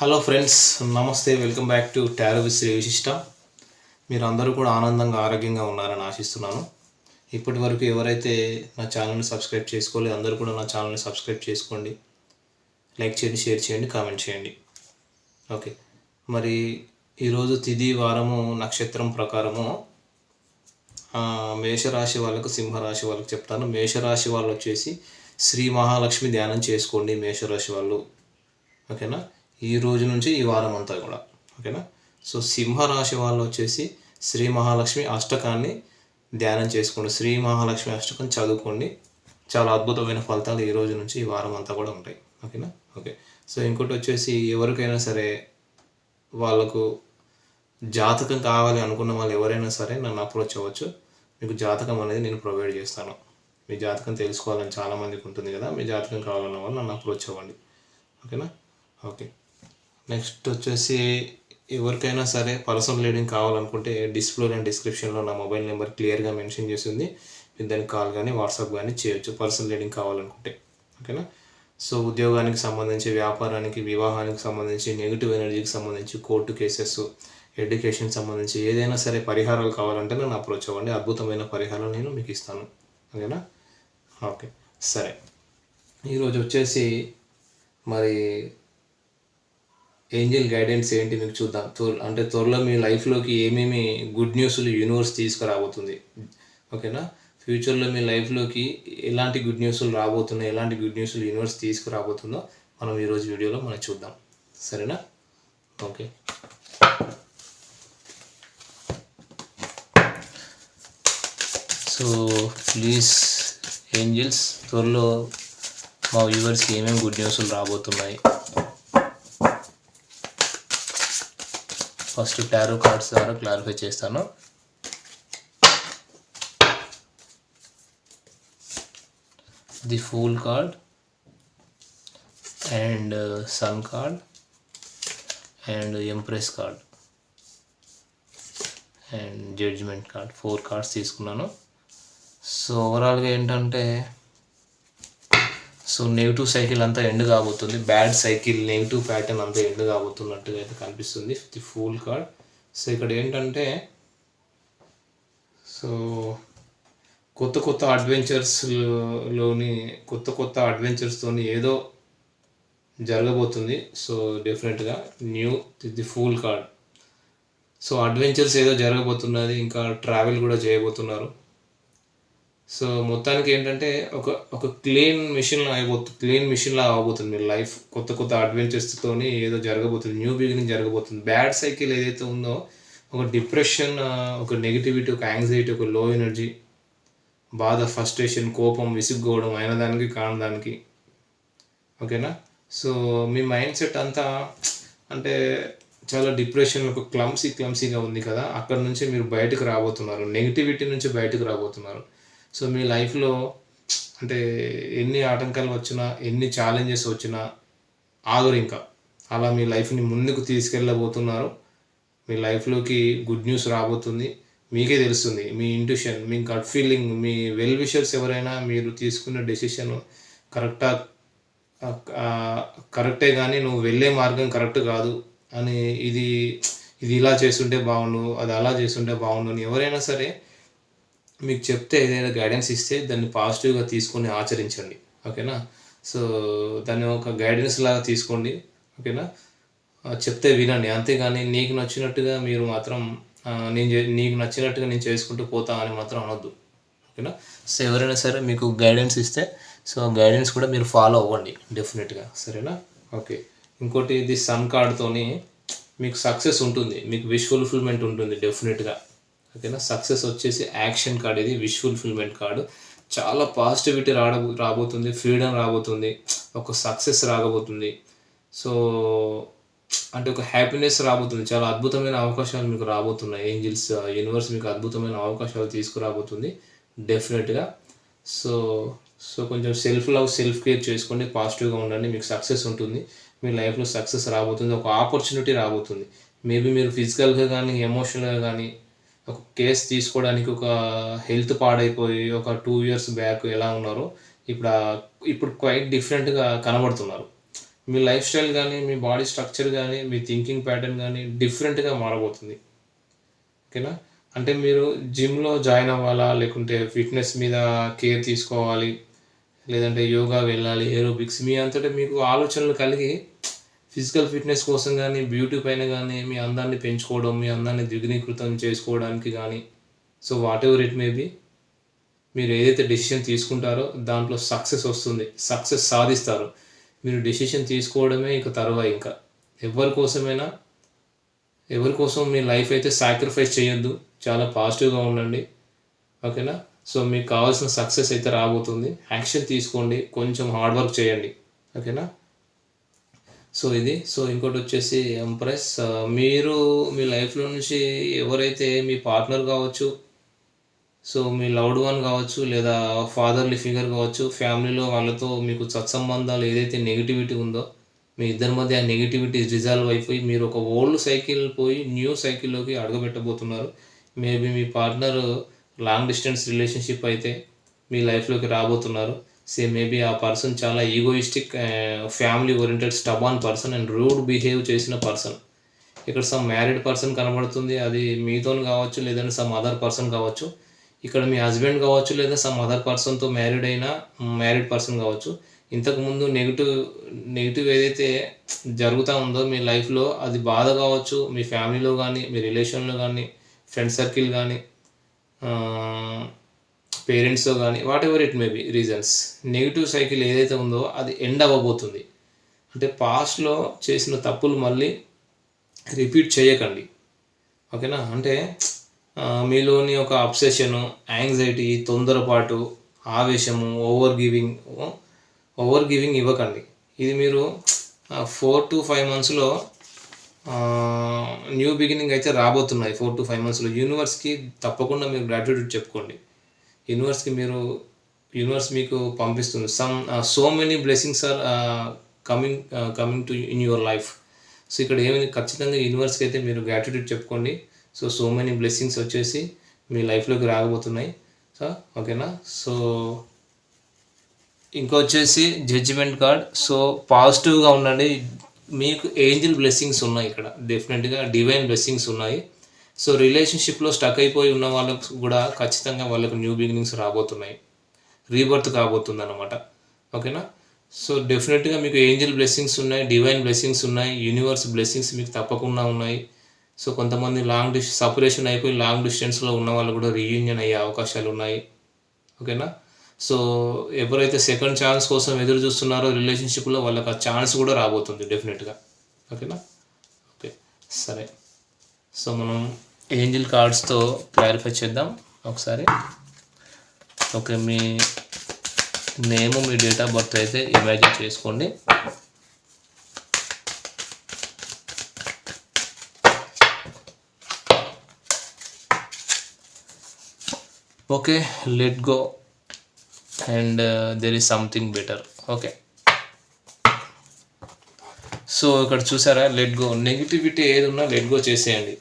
Hello friends నమస్తే welcome back to tarot విశ్రీ శ్రీ విశిష్ట మీరు అందరూ కూడా ఆనందంగా ఆరోగ్యంగా ఉన్నారని ఆశిస్తున్నాను. ఇప్పటి వరకు ఎవరైతే నా ఛానల్ని సబ్స్క్రైబ్ చేసుకోలేదు అందరూ కూడా నా ఛానల్ని సబ్స్క్రైబ్ చేసుకోండి. లైక్ చేయండి షేర్ చేయండి కామెంట్ చేయండి. ఓకే మరి ఈరోజు తిది వారము నక్షత్రం ప్రకారము మేషరాశి వాళ్ళకు సింహరాశి వాళ్ళకి చెప్తాను. మేషరాశి వాళ్ళు వచ్చేసి శ్రీ మహాలక్ష్మి ధ్యానం చేసుకోండి మేషరాశి వాళ్ళు. ఓకేనా ఈ రోజు నుంచి ఈ వారం అంతా కూడా. ఓకేనా? సో సింహరాశి వాళ్ళు వచ్చేసి శ్రీ మహాలక్ష్మి అష్టకాన్ని ధ్యానం చేసుకోండి. శ్రీ మహాలక్ష్మి అష్టకం చదువుకోండి. చాలా అద్భుతమైన ఫలితాలు ఈ రోజు నుంచి ఈ వారం అంతా కూడా ఉంటాయి. ఓకేనా? ఓకే. సో ఇంకోటి వచ్చేసి ఎవరికైనా సరే వాళ్ళకు జాతకం కావాలి అనుకున్న వాళ్ళు ఎవరైనా సరే నన్ను అప్రోచ్ అవ్వచ్చు. మీకు జాతకం అనేది నేను ప్రొవైడ్ చేస్తాను. మీ జాతకం తెలుసుకోవాలని చాలామందికి ఉంటుంది కదా. మీ జాతకం కావాలన్న వాళ్ళు నన్ను అప్రోచ్ అవ్వండి. ఓకేనా? ఓకే. నెక్స్ట్ వచ్చేసి ఎవరికైనా సరే పర్సనల్ రీడింగ్ కావాలనుకుంటే డిస్ప్లే అండ్ డిస్క్రిప్షన్లో నా మొబైల్ నెంబర్ క్లియర్గా మెన్షన్ చేసింది. మీరు దానికి కాల్ కానీ వాట్సాప్ కానీ చేయొచ్చు. పర్సనల్ రీడింగ్ కావాలనుకుంటే. ఓకేనా? సో ఉద్యోగానికి సంబంధించి వ్యాపారానికి వివాహానికి సంబంధించి నెగిటివ్ ఎనర్జీకి సంబంధించి కోర్టు కేసెస్ ఎడ్యుకేషన్ సంబంధించి ఏదైనా సరే పరిహారాలు కావాలంటే నన్ను అప్రోచ్ అవ్వండి. అద్భుతమైన పరిహారాలు నేను మీకు ఇస్తాను. ఓకేనా? ఓకే. సరే. ఈరోజు వచ్చేసి మరి ఏంజల్ గైడెన్స్ ఏంటి మీకు చూద్దాం. త్వర అంటే త్వరలో మీ లైఫ్లోకి ఏమేమి గుడ్ న్యూస్లు యూనివర్స్ తీసుకురాబోతుంది. ఓకేనా? ఫ్యూచర్లో మీ లైఫ్లోకి ఎలాంటి గుడ్ న్యూస్లు రాబోతున్నాయి ఎలాంటి గుడ్ న్యూస్లు యూనివర్స్ తీసుకురాబోతుందో మనం ఈరోజు వీడియోలో మనం చూద్దాం. సరేనా? ఓకే. సో ప్లీజ్ ఏంజల్స్ త్వరలో మా వ్యూవర్స్కి ఏమేమి గుడ్ న్యూస్లు రాబోతున్నాయి? ఫస్ట్ టారో కార్డ్స్ ద్వారా క్లారిఫై చేస్తాను. The fool card and uh, sun card and empress card and judgement card. Four cards తీసుకున్నాను. సో ఓవరాల్గా ఏంటంటే సో నెగిటివ్ సైకిల్ అంతా ఎండ్ కాబోతుంది. బ్యాడ్ సైకిల్ నెగిటివ్ ప్యాటర్న్ అంతా ఎండ్ కాబోతున్నట్టుగా అయితే కనిపిస్తుంది. ది ఫూల్ కార్డ్ సో ఇక్కడ ఏంటంటే సో కొత్త కొత్త అడ్వెంచర్స్లోని కొత్త కొత్త అడ్వెంచర్స్తోని ఏదో జరగబోతుంది. సో డెఫినెట్గా new the fool card so adventures ఏదో జరగబోతున్నది. ఇంకా ట్రావెల్ కూడా చేయబోతున్నారు. సో మొత్తానికి ఏంటంటే ఒక ఒక క్లీన్ మిషన్ అయిపోతుంది క్లీన్ మిషన్ లా అవబోతుంది మీ లైఫ్. కొత్త కొత్త అడ్వెంచర్స్తోని ఏదో జరగబోతుంది న్యూ బిగినింగ్ జరగబోతుంది. బ్యాడ్ సైకిల్ ఏదైతే ఉందో ఒక డిప్రెషన్ ఒక నెగిటివిటీ ఒక యాంగ్జైటీ ఒక లో ఎనర్జీ బాధ ఫస్ట్రేషన్ కోపం విసుగ్గోవడం అయిన దానికి కానదానికి ఓకేనా? సో మీ మైండ్ సెట్ అంతా అంటే చాలా డిప్రెషన్ ఒక క్లమ్సీ క్లమ్సీగా ఉంది కదా. అక్కడ నుంచి మీరు బయటకు రాబోతున్నారు. నెగిటివిటీ నుంచి బయటకు రాబోతున్నారు. సో మీ లైఫ్లో అంటే ఎన్ని ఆటంకాలు వచ్చినా ఎన్ని ఛాలెంజెస్ వచ్చినా ఆగరు ఇంకా. అలా మీ లైఫ్ని ముందుకు తీసుకెళ్ళబోతున్నారు. మీ లైఫ్లోకి గుడ్ న్యూస్ రాబోతుంది. మీకే తెలుస్తుంది. మీ ఇంట్యూషన్ మీ గట్ ఫీలింగ్ మీ వెల్ విషర్స్ ఎవరైనా మీరు తీసుకున్న డెసిషన్ కరెక్టా కరెక్టే కానీ నువ్వు వెళ్ళే మార్గం కరెక్ట్ కాదు అని ఇది ఇది ఇలా చేస్తుంటే బాగుండు అది అలా చేస్తుంటే బాగుండు అని ఎవరైనా సరే మీకు చెప్తే ఏదైనా గైడెన్స్ ఇస్తే దాన్ని పాజిటివ్గా తీసుకొని ఆచరించండి. ఓకేనా? సో దాన్ని ఒక గైడెన్స్ లాగా తీసుకోండి. ఓకేనా? చెప్తే వినండి. అంతేగాని నీకు నచ్చినట్టుగా మీరు మాత్రం నేను చే- నీకు నచ్చినట్టుగా నేను చేసుకుంటూ పోతా అని మాత్రం అనొద్దు. ఓకేనా? సో ఎవరైనా సరే మీకు గైడెన్స్ ఇస్తే సో గైడెన్స్ కూడా మీరు ఫాలో అవ్వండి డెఫినెట్గా సరేనా? ఓకే. ఇంకోటి ఇది సన్ కార్డ్తోని మీకు సక్సెస్ ఉంటుంది. మీకు విష్ ఫుల్ఫిల్మెంట్ ఉంటుంది డెఫినెట్గా ఓకేనా? సక్సెస్ వచ్చేసి యాక్షన్ కార్డ్ ఇది విష్ ఫుల్ఫిల్మెంట్ కార్డు. చాలా పాజిటివిటీ రాడ రాబోతుంది ఫ్రీడమ్ రాబోతుంది ఒక సక్సెస్ రాబోతుంది సో అంటే ఒక హ్యాపీనెస్ రాబోతుంది. చాలా అద్భుతమైన అవకాశాలు మీకు రాబోతున్నాయి. ఏంజిల్స్ యూనివర్స్ మీకు అద్భుతమైన అవకాశాలు తీసుకురాబోతుంది. డెఫినెట్గా. సో సో కొంచెం సెల్ఫ్ లవ్ సెల్ఫ్ కేర్ చేసుకోండి. పాజిటివ్గా ఉండండి. మీకు సక్సెస్ ఉంటుంది. మీ లైఫ్లో సక్సెస్ రాబోతుంది. ఒక ఆపర్చునిటీ రాబోతుంది. మేబీ మీరు ఫిజికల్గా కానీ ఎమోషనల్గా కానీ ఒక కేస్ తీసుకోవడానికి ఒక హెల్త్ పాడైపోయి ఒక టూ ఇయర్స్ బ్యాక్ ఎలా ఉన్నారో ఇప్పుడు ఇప్పుడు క్వైట్ డిఫరెంట్గా కనబడుతున్నారు. మీ లైఫ్ స్టైల్ కానీ మీ బాడీ స్ట్రక్చర్ కానీ మీ థింకింగ్ ప్యాటర్న్ కానీ డిఫరెంట్గా మారబోతుంది. ఓకేనా? అంటే మీరు జిమ్లో జాయిన్ అవ్వాలా? లేకుంటే ఫిట్నెస్ మీద కేర్ తీసుకోవాలి? లేదంటే యోగా వెళ్ళాలి? ఏరోబిక్స్ మీ అంతటా మీకు ఆలోచనలు కలిగి ఫిజికల్ ఫిట్నెస్ కోసం కానీ బ్యూటీ పైన కానీ మీ అందాన్ని పెంచుకోవడం మీ అందాన్ని ద్విగుణీకృతం చేసుకోవడానికి కానీ so whatever it may మీరు ఏదైతే డెసిషన్ తీసుకుంటారో దాంట్లో సక్సెస్ వస్తుంది. సక్సెస్ సాధిస్తారు. మీరు డెసిషన్ తీసుకోవడమే ఇంకా తర్వాత ఇంకా. ఎవరి కోసమైనా ఎవరి కోసం మీ లైఫ్ అయితే సాక్రిఫైస్ చేయొద్దు. చాలా పాజిటివ్గా ఉండండి. ఓకేనా సో మీకు కావాల్సిన సక్సెస్ అయితే రాబోతుంది. యాక్షన్ తీసుకోండి. కొంచెం హార్డ్ వర్క్ చేయండి. ఓకేనా సో ఇది. సో ఇంకోటి వచ్చేసి ఎంప్రెస్ మీరు మీ లైఫ్లో నుంచి ఎవరైతే మీ పార్ట్నర్ కావచ్చు సో మీ లవ్డ్ వన్ కావచ్చు లేదా ఫాదర్లీ ఫిగర్ కావచ్చు ఫ్యామిలీలో వాళ్ళతో మీకు సత్సంబంధాలు ఏదైతే నెగిటివిటీ ఉందో మీ ఇద్దరి మధ్య ఆ నెగిటివిటీ రిజాల్వ్ అయిపోయి మీరు ఒక ఓల్డ్ సైకిల్ పోయి న్యూ సైకిల్లోకి అడగబెట్టబోతున్నారు మేబీ మీ పార్ట్నర్ లాంగ్ డిస్టెన్స్ రిలేషన్షిప్ అయితే మీ లైఫ్లోకి రాబోతున్నారు. సే మేబీ ఆ పర్సన్ చాలా egoistic family oriented stubborn person and rude behave చేసిన పర్సన్ ఇక్కడ సమ్ మ్యారీడ్ పర్సన్ కనబడుతుంది అది మీతో కావచ్చు లేదంటే సమ్ అదర్ పర్సన్ కావచ్చు. ఇక్కడ మీ హస్బెండ్ కావచ్చు లేదా సమ్ అదర్ పర్సన్తో మ్యారీడ్ అయినా మ్యారీడ్ పర్సన్ కావచ్చు. ఇంతకుముందు నెగిటివ్ నెగిటివ్ ఏదైతే జరుగుతూ ఉందో మీ లైఫ్లో అది బాధ కావచ్చు మీ ఫ్యామిలీలో కానీ మీ రిలేషన్లో కానీ ఫ్రెండ్ సర్కిల్ కానీ పేరెంట్స్తో కానీ whatever it may be reasons negative cycle ఏదైతే ఉందో అది ఎండ్ అవ్వబోతుంది. అంటే పాస్ట్లో చేసిన తప్పులు మళ్ళీ రిపీట్ చేయకండి. ఓకేనా? అంటే మీలోని ఒక అబ్సెషను యాంగ్జైటీ తొందరపాటు ఆవేశము ఓవర్ గివింగ్ ఓవర్ గివింగ్ ఇవ్వకండి. ఇది మీరు ఫోర్ టు ఫైవ్ మంత్స్లో న్యూ బిగినింగ్ అయితే రాబోతున్నాయి. ఫోర్ టు ఫైవ్ మంత్స్లో యూనివర్స్కి తప్పకుండా మీరు గ్రాట్యూడ్ చెప్పుకోండి. యూనివర్స్కి మీరు యూనివర్స్ మీకు పంపిస్తుంది. Some so many blessings are coming coming to in your life so ఇక్కడ ఏమైంది ఖచ్చితంగా యూనివర్స్కి అయితే మీరు గ్రాటిట్యూడ్ చెప్పుకోండి. సో సో మెనీ బ్లెస్సింగ్స్ వచ్చేసి మీ లైఫ్లోకి రాకపోతున్నాయి. సో ఓకేనా సో ఇంకా వచ్చేసి జడ్జిమెంట్ కార్డ్ సో పాజిటివ్గా ఉండండి. మీకు ఏంజిల్ బ్లెస్సింగ్స్ ఉన్నాయి ఇక్కడ. డెఫినెట్గా డివైన్ బ్లెస్సింగ్స్ ఉన్నాయి. సో రిలేషన్షిప్లో స్టక్ అయిపోయి ఉన్న వాళ్ళకు కూడా ఖచ్చితంగా వాళ్ళకు న్యూ బిగినింగ్స్ రాబోతున్నాయి. రీబర్త్ కాబోతుంది అనమాట ఓకేనా? సో డెఫినెట్గా మీకు ఏంజిల్ బ్లెస్సింగ్స్ ఉన్నాయి డివైన్ బ్లెస్సింగ్స్ ఉన్నాయి యూనివర్స్ బ్లెస్సింగ్స్ మీకు తప్పకుండా ఉన్నాయి. సో కొంతమంది లాంగ్ డిస్ సపరేషన్ అయిపోయి లాంగ్ డిస్టెన్స్లో ఉన్న వాళ్ళు కూడా రీయూనియన్ అయ్యే అవకాశాలు ఉన్నాయి. ఓకేనా? సో ఎవరైతే సెకండ్ ఛాన్స్ కోసం ఎదురు చూస్తున్నారో రిలేషన్షిప్లో వాళ్ళకి ఆ ఛాన్స్ కూడా రాబోతుంది డెఫినెట్గా ఓకేనా? ఓకే సరే. సో మనం ఏంజిల్ కార్డ్స్తో క్లారిఫై చేద్దాం ఒకసారి. ఓకే మీ నేమ్ మీ డేట్ ఆఫ్ బర్త్ అయితే ఇమాజిన్ చేసుకోండి. Okay let go and there is something better okay. So ఇక్కడ చూసారా? లెట్ గో నెగిటివిటీ ఏది ఉన్నా లెట్ గో చేసేయండి.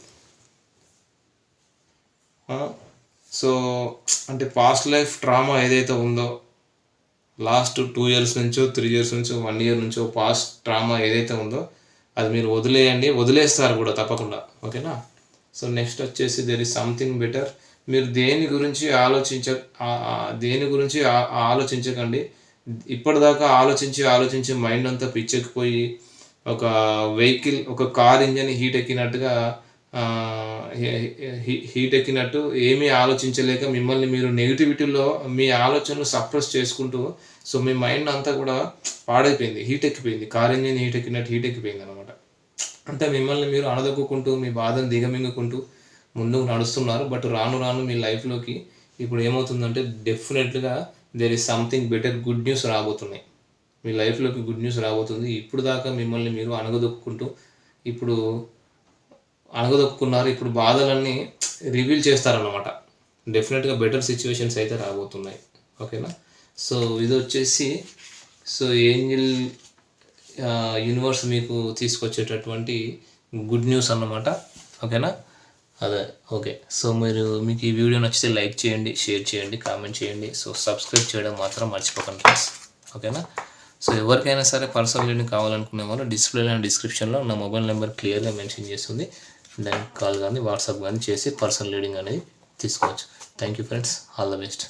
సో అంటే పాస్ట్ లైఫ్ ట్రామా ఏదైతే ఉందో లాస్ట్ టూ ఇయర్స్ నుంచో త్రీ ఇయర్స్ నుంచో వన్ ఇయర్ నుంచో పాస్ట్ ట్రామా ఏదైతే ఉందో అది మీరు వదిలేయండి. వదిలేస్తారు కూడా తప్పకుండా. ఓకేనా? సో నెక్స్ట్ వచ్చేసి దెర్ ఇస్ సంథింగ్ బెటర్ మీరు దేని గురించి ఆలోచించ దేని గురించి ఆలోచించకండి. ఇప్పటిదాకా ఆలోచించి ఆలోచించి మైండ్ అంతా పిచ్చెక్కిపోయి ఒక వెహికల్ ఒక కార్ ఇంజన్ హీట్ ఎక్కినట్టుగా హీట్ ఎక్కినట్టు ఏమీ ఆలోచించలేక మిమ్మల్ని మీరు నెగిటివిటీలో మీ ఆలోచనలు సప్రెస్ చేసుకుంటూ సో మీ మైండ్ అంతా కూడా పాడైపోయింది హీట్ ఎక్కిపోయింది కార్ ఇంజిన్ హీట్ ఎక్కినట్టు హీట్ ఎక్కిపోయింది అనమాట అంటే మిమ్మల్ని మీరు అణదొక్కుంటూ మీ బాధను దిగమింగుకుంటూ ముందుకు నడుస్తున్నారు బట్ రాను రాను మీ లైఫ్లోకి ఇప్పుడు ఏమవుతుందంటే డెఫినెట్గా there is something better good news రాబోతున్నాయి. మీ లైఫ్లోకి గుడ్ న్యూస్ రాబోతుంది. ఇప్పుడు దాకా మిమ్మల్ని మీరు అణగదొక్కుంటూ ఇప్పుడు అణగదొక్కున్నారు ఇప్పుడు బాధలన్నీ రివీల్ చేస్తారన్నమాట. డెఫినెట్గా బెటర్ సిచ్యువేషన్స్ అయితే రాబోతున్నాయి. ఓకేనా? సో ఇది వచ్చేసి సో ఏంజిల్ యూనివర్స్ మీకు తీసుకొచ్చేటటువంటి గుడ్ న్యూస్ అన్నమాట. ఓకేనా? అదే ఓకే. సో మీరు మీకు ఈ వీడియో నచ్చితే లైక్ చేయండి షేర్ చేయండి కామెంట్ చేయండి. సో సబ్స్క్రైబ్ చేయడం మాత్రం మర్చిపోకండి ఫ్రెండ్స్. ఓకేనా? సో ఎవరికైనా సరే పర్సనల్ లీడింగ్ కావాలనుకునే వాళ్ళు డిస్ప్లేలో డిస్క్రిప్షన్లో నా మొబైల్ నెంబర్ క్లియర్గా మెన్షన్ చేస్తుంది. దానికి కాల్ కానీ వాట్సాప్ కానీ చేసి పర్సనల్ రీడింగ్ అనేది తీసుకోవచ్చు. Thank you friends all the best